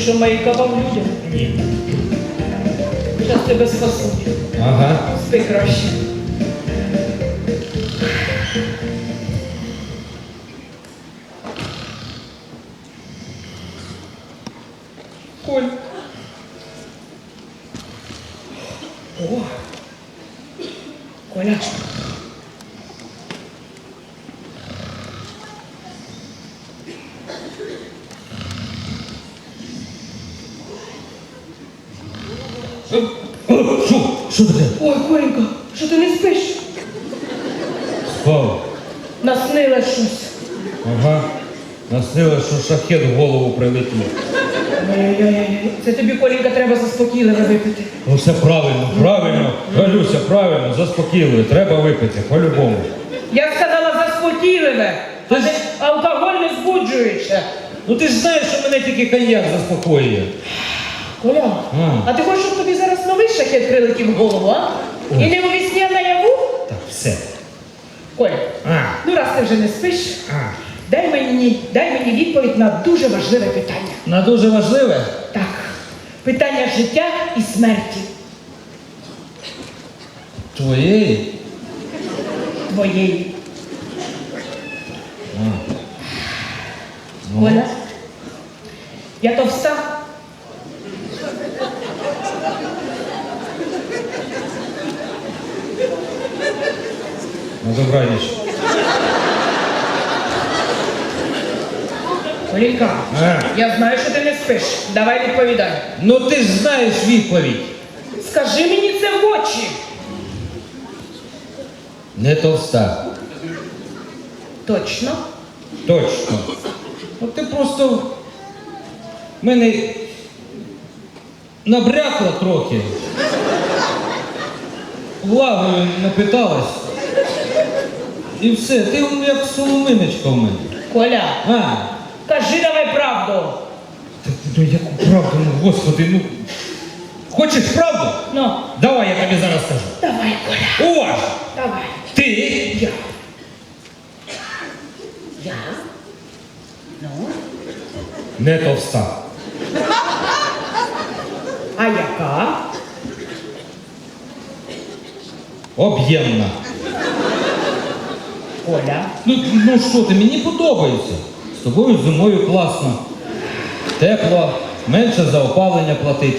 що маякував людям? Ні. Зараз тебе спасуть. Ага. Спи краще. Коль. О. Коля. О, Що? Таке? Ой, Коленька, що ти не спиш? Спав. Наснилось щось. Ага. Наснилось, що шахет в голову прилетів. Ой-ой-ой, це тобі, Коленька, треба заспокійливе випити. Ну все правильно, правильно. Галюся, правильно, заспокійливо. Треба випити, по-любому. Я сказала заспокійливе, а не алкоголь не збуджуюче. Ну ти ж знаєш, що мене тільки коньяк заспокоює. Коля, А. а ти хочеш, щоб тобі зараз новий шахет прилетів в голову, а? Ой. І не у вісні, а наяву? Так, все. Коль, А, ну раз ти вже не спиш, а. дай мені, дай мені відповідь на дуже важливе питання. На дуже важливе. Так, питання життя і смерті Твоєї. твоєї. А. Ну, Коля, я товста. На добраніч. Колінка, А. я знаю, що ти не спиш. Давай відповідай. Ну ти ж знаєш відповідь. Скажи мені це в очі. Не товста. Точно? Точно. От ти просто в мене набрякла трохи. Влагою напиталась. І все, ти як соломиночка в мене. Коля, А, кажи давай правду. та, ну яку правду, ну господи, ну. Хочеш правду? Ну, Давай я тобі зараз скажу. давай, Коля, Уважно! давай. Ти Я. Я? Ну? не товста. А яка? Об'ємна. Коля. Ну, ну що ти, мені подобається. З тобою зимою класно. Тепло, менше за опалення платить.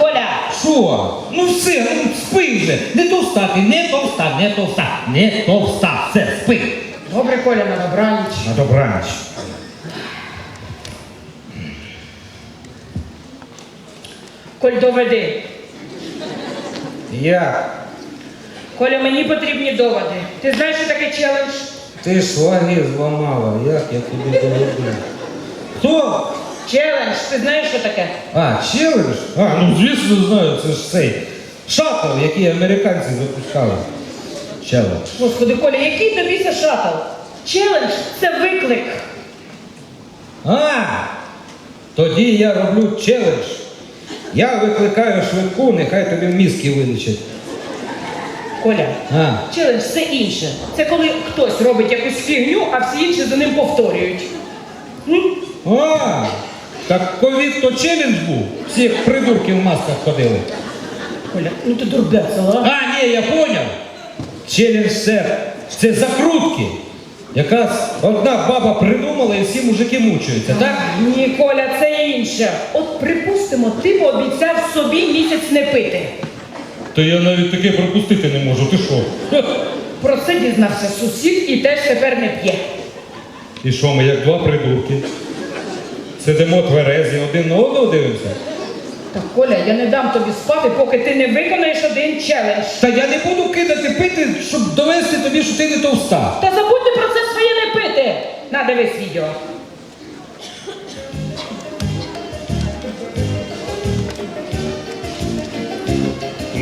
Коля, Що? Ну все, ну спи вже. Не товста ти, не товста, не товста, не товста. Все, спи. добре, Коля, на добраніч. На добраніч. Коль, доведи. Я. Коля, мені потрібні доводи. Ти знаєш, що таке челендж? Ти ж ваги зламала, як я тобі доведу. Хто? Челендж, ти знаєш, що таке? А, челендж? А, ну звісно знаю, це ж цей шаттл, який американці запускали. Челендж. Господи, Коля, який тобі це шатл? Челендж це виклик. А, тоді я роблю челендж. Я викликаю швидку, нехай тобі мізки вилічать. Коля, А, челендж це інше. Це коли хтось робить якусь фігню, а всі інші за ним повторюють. М? а, так ковід то челендж був. Всі придурки в масках ходили. Коля, ну ти дурбецела, а? А, ні, я поняв. Челендж це, це закрутки. Якась одна баба придумала і всі мужики мучаються, так? Ні, Коля, це інше. От припустимо, ти пообіцяв собі місяць не пити. То я навіть таке пропустити не можу, ти що? Про це дізнався сусід і теж тепер не п'є. І що, ми як два придурки? Сидимо тверезі, один на одного дивимося. Так, Коля, я не дам тобі спати, поки ти не виконаєш один челендж. Та я не буду кидати пити, щоб довести тобі, що ти не товста. Та забудьте про це своє не пити. На, дивись відео.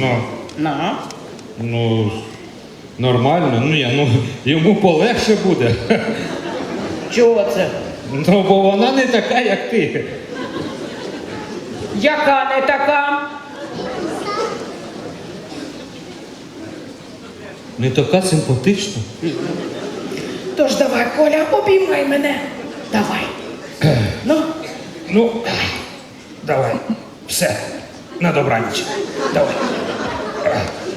Ну, На. ну, нормально, ну я, ну, йому полегше буде. Чого це? Ну, бо вона не така, як ти. Яка не така? Не така симпатична. Тож давай, Коля, обіймай мене. Давай. Ну, Ну, давай. Все. На добраніч. Давай.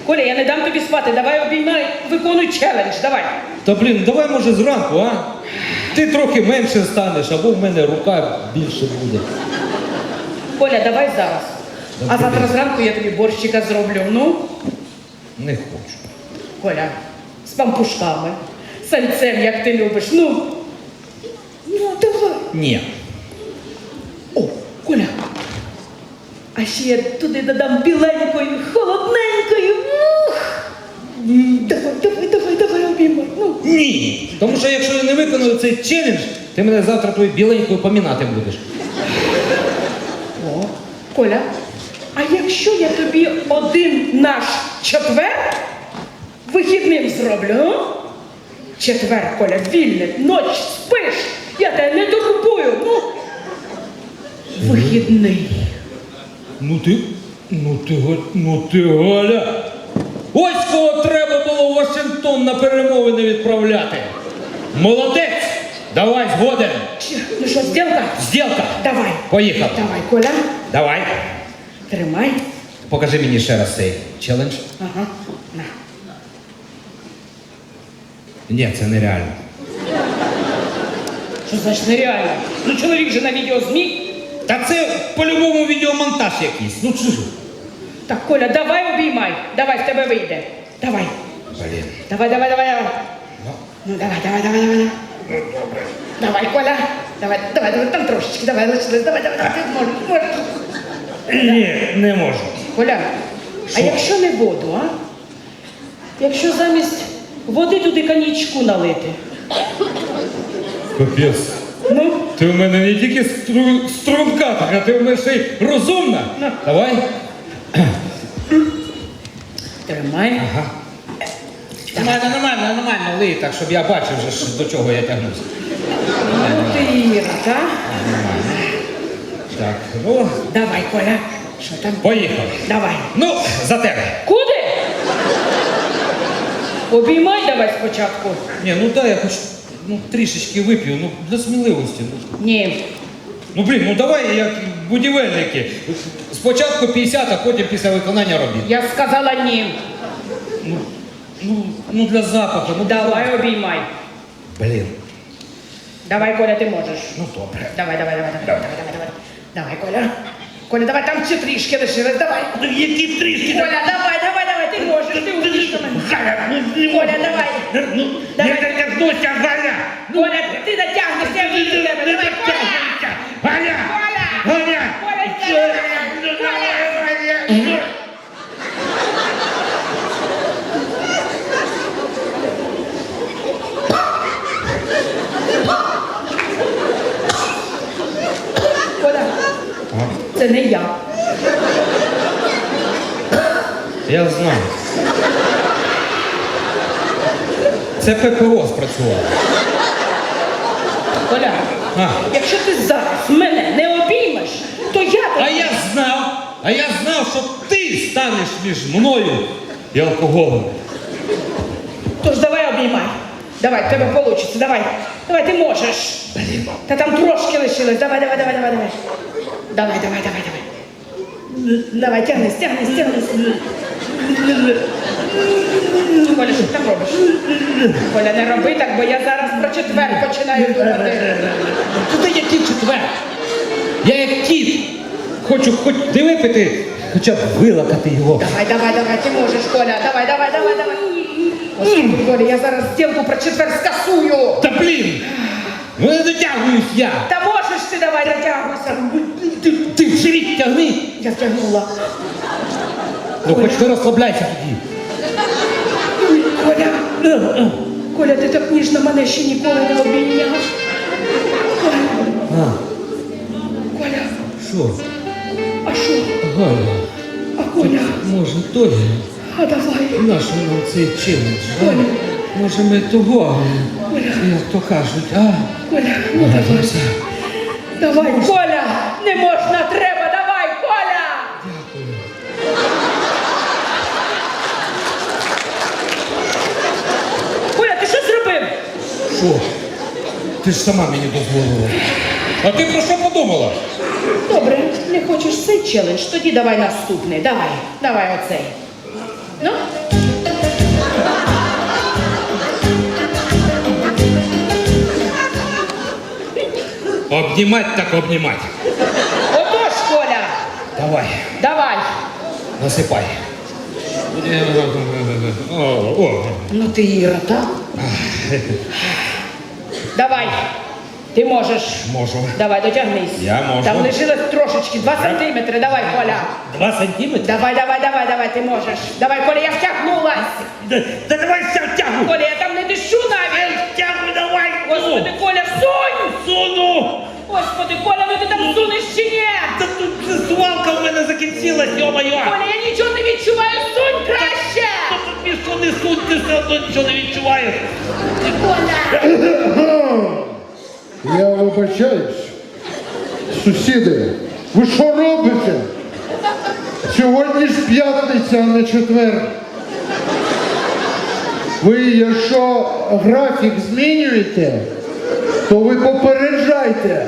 Коля, я не дам тобі спати, давай обіймай, виконуй челендж, давай. Та блін, давай може зранку, а? Ти трохи менше станеш, або в мене рука більше буде. Коля, давай зараз. А завтра зранку я тобі борщика зроблю. Ну, Не хочу. Коля, з пампушками, сальцем, як ти любиш. Ну. Ну, давай. Ні. О, Коля. А ще я туди додам біленькою, холодненькою. Давай, давай, давай, давай обіймай. Ну. Ні. Тому що якщо я не виконую цей челендж, ти мене завтра твою біленькою помінати будеш. О, Коля, а якщо я тобі один наш четвер вихідним зроблю, ну? Четвер, Коля, вільний, ноч спиш, я тебе не турбую, ну. Вихідний. Ну ти. Ну ти ну ти Галя. Ось кого треба було в Вашингтон на перемовини відправляти. Молодець! Давай згоден. Ну що, зділка? Зділка. Давай. Поїхав. Давай, Коля, Давай. тримай. Покажи мені ще раз цей челендж. Ага. На. Ні, це нереально. Що значить нереально? Ну чоловік же на відео зміг. Та це по-любому відеомонтаж якийсь. Ну чужу. Так, Коля, давай обіймай. Давай, в тебе вийде. Давай. Блін. Давай, давай, давай, давай. Ну давай, давай, давай, давай. Давай, Коля. Давай, давай, давай, там трошечки, давай, лишилось, давай, давай, давай, ти можеш, можеш. Ні, не можу. Коля, а якщо не воду, а? Якщо замість води туди коньячку налити. Капець. Ну, Ти в мене не тільки стру... струнка, а ти в мене ще й розумна. На. Давай. Тримай. Ага. Нормально, нормально, нормально, лий, так, щоб я бачив, вже, що до чого я тягнусь. Ну ти Іра, так? Так, ну, Давай, Коля. Що там? поїхали. Давай. Ну, за тебе. Куди? Обіймай давай спочатку. Ні, ну дай я хоч ну, трішечки вип'ю, ну, для сміливості. Ну, Ні. ну блін, ну давай як будівельники. Спочатку 50, а потім після виконання робіт. Я сказала ні. Ну, ну, ну для запаху, ну Давай обіймай. Блін, Давай, Коля, ти можеш. ну добре. Давай, давай, давай, давай, давай, давай, давай. Давай, Коля. Коля, давай, там ще трішки лишилось, давай. Які трішки? Коля, давай, давай, давай, ти можеш, ти вмієш на мене. Галя, ну, не Коля, давай. Ну, Давай. не дотягнуся, Галя. Коля, ти натягнешся, я вмію тебе. Давай, Коля. Дотягнуся. Галя. Коля, Ну, давай, Галя. Коля, це не я. Я знаю. Це ППО спрацювало. Коля, А. якщо ти зараз мене не обіймеш, то я А я знав, а я знав, що ти станеш між мною і алкоголем. Тож давай обіймай. Давай, в тебе вийде, давай. Давай, ти можеш. Та там трошки лишилось. Давай, давай, давай, давай, давай. Давай, давай, давай, давай. Давай, тягнись, тягнись, тягнись. Коля, що ти там робиш? Коля, не роби так, бо я зараз про четвер починаю думати. Туди який четвер? Я як кіт. Хочу хоч не випити, хоча б вилакати його. Давай, давай, давай, ти можеш, Коля. Давай, давай, давай, давай. Господи, Коля, я зараз стілку про четвер скасую. Та блін! Ну не дотягуюсь я! Та можеш ти давай, натягуйся. Ти, ти в живіт тягни! Я втягнула. Ну хоч ти розслабляйся тоді. Коля, Коля, ти так ніжно мене ще ніколи не обійняв. А, Коля, що? а що? Галя, А Коля, може той а давай. наш нам цей челендж? а? Коля. Може ми того, Коля. як то кажуть, а? Коля, ну давай. Давай, Коля, не можна, треба, давай, Коля. Коля, ти що зробив? Що? Ти ж сама мені дозволила. А ти про що подумала? Добре, не хочеш цей челендж, тоді давай наступний. Давай, давай оцей. Ну, Обнімать так обнімать. Давай, давай. насипай. О, о. Ну ти Іра, так? Давай. Ти можеш. Можу. Давай, дотягнись. Я можу. Там лишилось трошечки, два сантиметри. Давай, Коля. Два сантиметри? Давай, давай, давай, давай, ти можеш. Давай, Коля, я втягнулась. Да, да давай ся мене йо-моє. Коля, я нічого не відчуваю, сунь краще! Та мішко не сунь, ти все одно нічого не відчуваєш. Коля! Я вибачаюсь. Сусіди, ви що робите? Сьогодні ж п'ятниця, а не четвер. Ви якщо графік змінюєте, то ви попереджайте,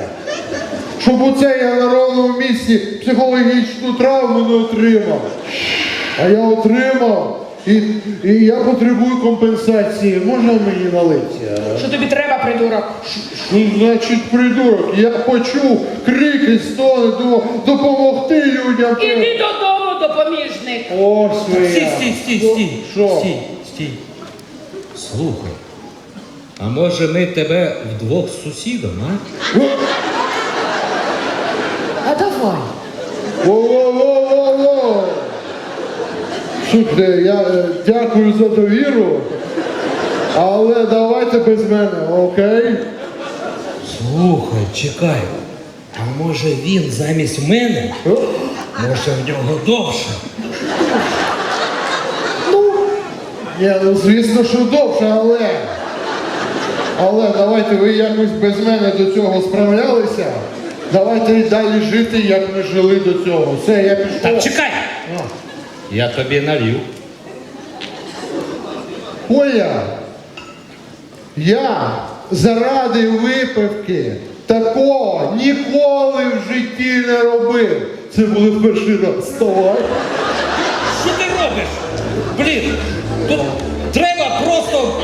щоб оце я на ровному місці психологічну травму не отримав. А я отримав і, і я потребую компенсації. Можна мені налити? Що тобі треба, придурок? Що значить придурок? Я почув крики, стони, до, допомогти людям. Іди додому, допоміжник. Ось ви. Стій, стій, стій, стій. Що? Стій, стій. Слухай. А може ми тебе вдвох з сусідом, а? А давай. Во-во-во-во-во. Слухайте, я е, дякую за довіру, але давайте без мене, окей? Слухай, чекай. А може він замість мене? Може в нього довше? Ні, ну звісно, що довше, але. Але давайте ви якось без мене до цього справлялися. Давайте і далі жити, як ми жили до цього. Все, я пішов. Так, чекай. А. Я тобі налів. Оля, я заради випивки такого ніколи в житті не робив. Це були перший раз. Вставай. Що ти робиш? Блін, тут треба просто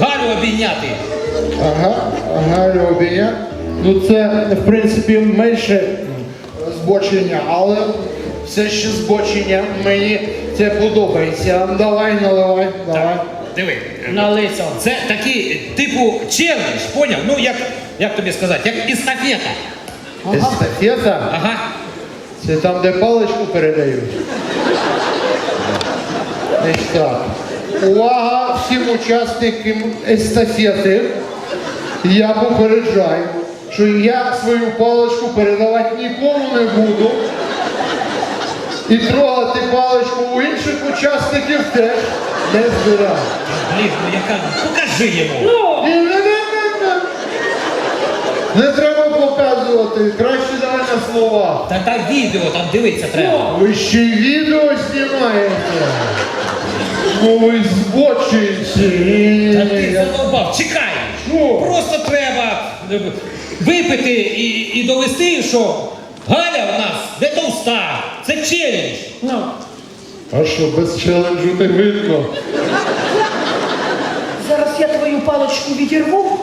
Галю обійняти. Ага, ага, Робія. Ну це, в принципі, менше збочення, але все ще збочення. Мені це подобається. Давай, наливай, давай. Диви. На. Це такий, типу, челендж, поняв? Ну, як, як тобі сказати, як естафета. Естафета. Ага. Це там, де паличку передають. Десь так. Увага всім учасникам естафети. Я попереджаю, що я свою паличку передавати нікому не буду. І трогати паличку у інших учасників теж не збираю. Блін, ну яка. Покажи йому. Ну, Ні-ні-ні-ні. Не треба показувати, краще давай на слова. Та та відео там дивитися треба. Ви ще й відео знімаєте? Ну ви збочуєте. Та ти задовбав, чекай! Що? Просто треба е, випити і, і довести, що Галя в нас не товста. Це челендж. ну. А що, без челенджу не видно? Зараз я твою паличку відірву.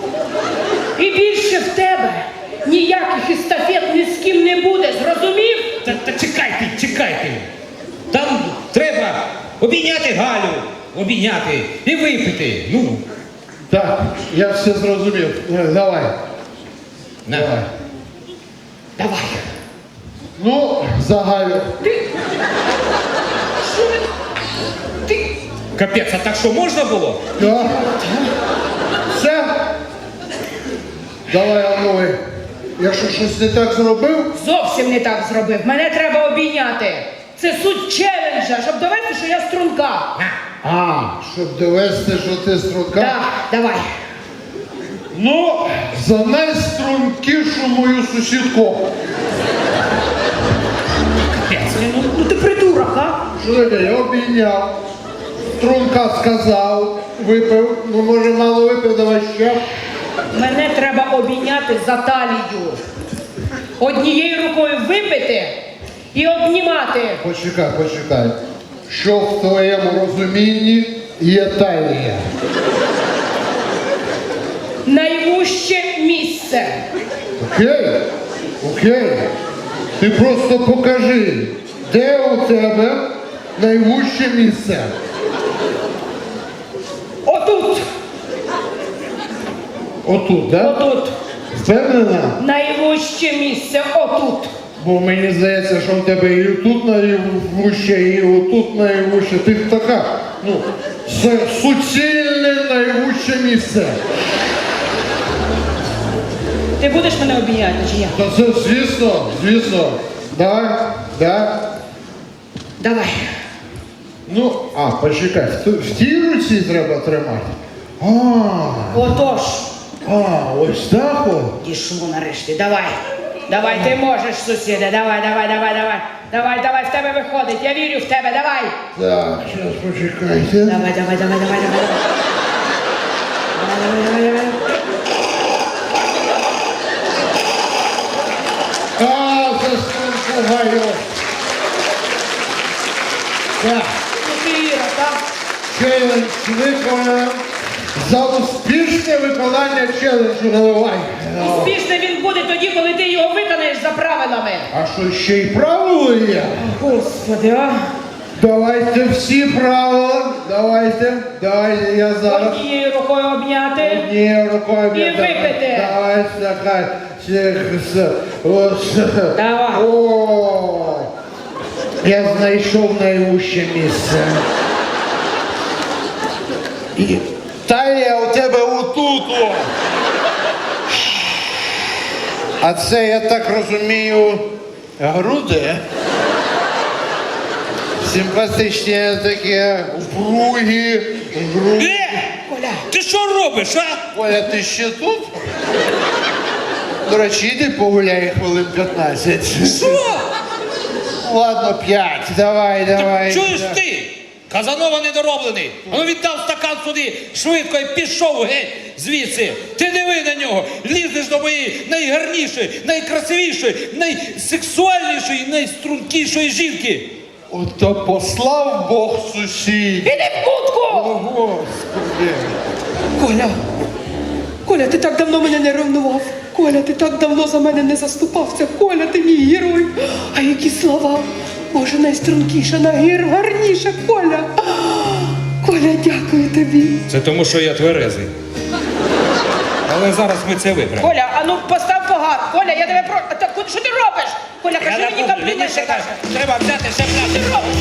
І більше в тебе ніяких естафет ні з ким не буде, зрозумів? Та, та чекайте, чекайте. Там треба обійняти Галю, обійняти і випити. Ну, Так, я все зрозумів. Е, Давай. На. Давай. Ну, загалю. Ти. Що ви? Ти. Капець, а так що можна було? Так. Все. Давай, Анови. Якщо щось не так зробив, Зовсім не так зробив. Мене треба обійняти. Це суть челенджа, щоб довести, що я струнка. а, щоб довести, що ти строка. Так, давай. Ну, за найстрункішу мою сусідку. Капець. Ну, ну ти придурок, а? Що? Я обійняв. Струнка сказав, випив. Ну, може, мало випив, давай ще. Мене треба обійняти за талію. Однією рукою випити і обнімати. Почекай, почекай. Що в твоєму розумінні є талія? Найвуще місце. Окей? Окей. Ти просто покажи, де у тебе найвуще місце. Отут. Отут, да? Отут. Впевнена? Найвуще місце. Отут. Бо мені здається, що в тебе і тут найвуще, і отут найвуще. Ти така, ну, це суцільне найвуще місце. Ти будеш мене обійняти чи я? Та це звісно, звісно. Давай, да. Давай. Ну, а, почекай, в, ту- в тій руці треба тримати. А, Отож. а, ось так от. Дійшло нарешті. Давай. Давай, ти можеш, сусіде. Давай, давай, давай, давай. Давай, давай, в тебе виходить. Я вірю в тебе. Давай. Так, зараз почекайте. Давай, давай, давай, давай, давай. Давай, давай, давай, давай. Так, так? челендж виконано. За успішне виконання челенджу наливай. Успішний він буде тоді, коли ти його виконаєш за правилами. А що ще й правило є? Господи, а? Давайте всі правила. Давайте, давайте, я зараз. Однією рукою обняти. Ні, рукою І випити. Давай, стакан. Ось. Давай. О, я знайшов найвуще місце. І талія у тебе отут. А це, я так розумію, груди. Симпатичні такі, груди. Е! Коля, Ти що робиш, а? Оля, ти ще тут? До речі, йди погуляй хвилин 15. Що? Ладно, 5. Давай, давай. Чуєш ти? Казанова недороблений. А ну віддав стакан сюди швидко і пішов геть звідси. Ти диви на нього, лізеш до моєї найгарнішої, найкрасивішої, найсексуальнішої, найстрункішої жінки. Ото послав Бог сусід. іди в О, кутку! Господи. Коля, Коля, ти так давно мене не ревнував. Коля, ти так давно за мене не заступався. Коля, ти мій герой. А які слова? Боже, найстрункіша, найгарніша, Коля. Коля, дякую тобі. Це тому, що я тверезий. Але зараз ми це виграємо. Коля, а ну постав погад. Коля, я тебе про. А так, що ти робиш? Коля, кажи мені компліменти. ще каже. треба взяти ще пляшку. Що ти робиш?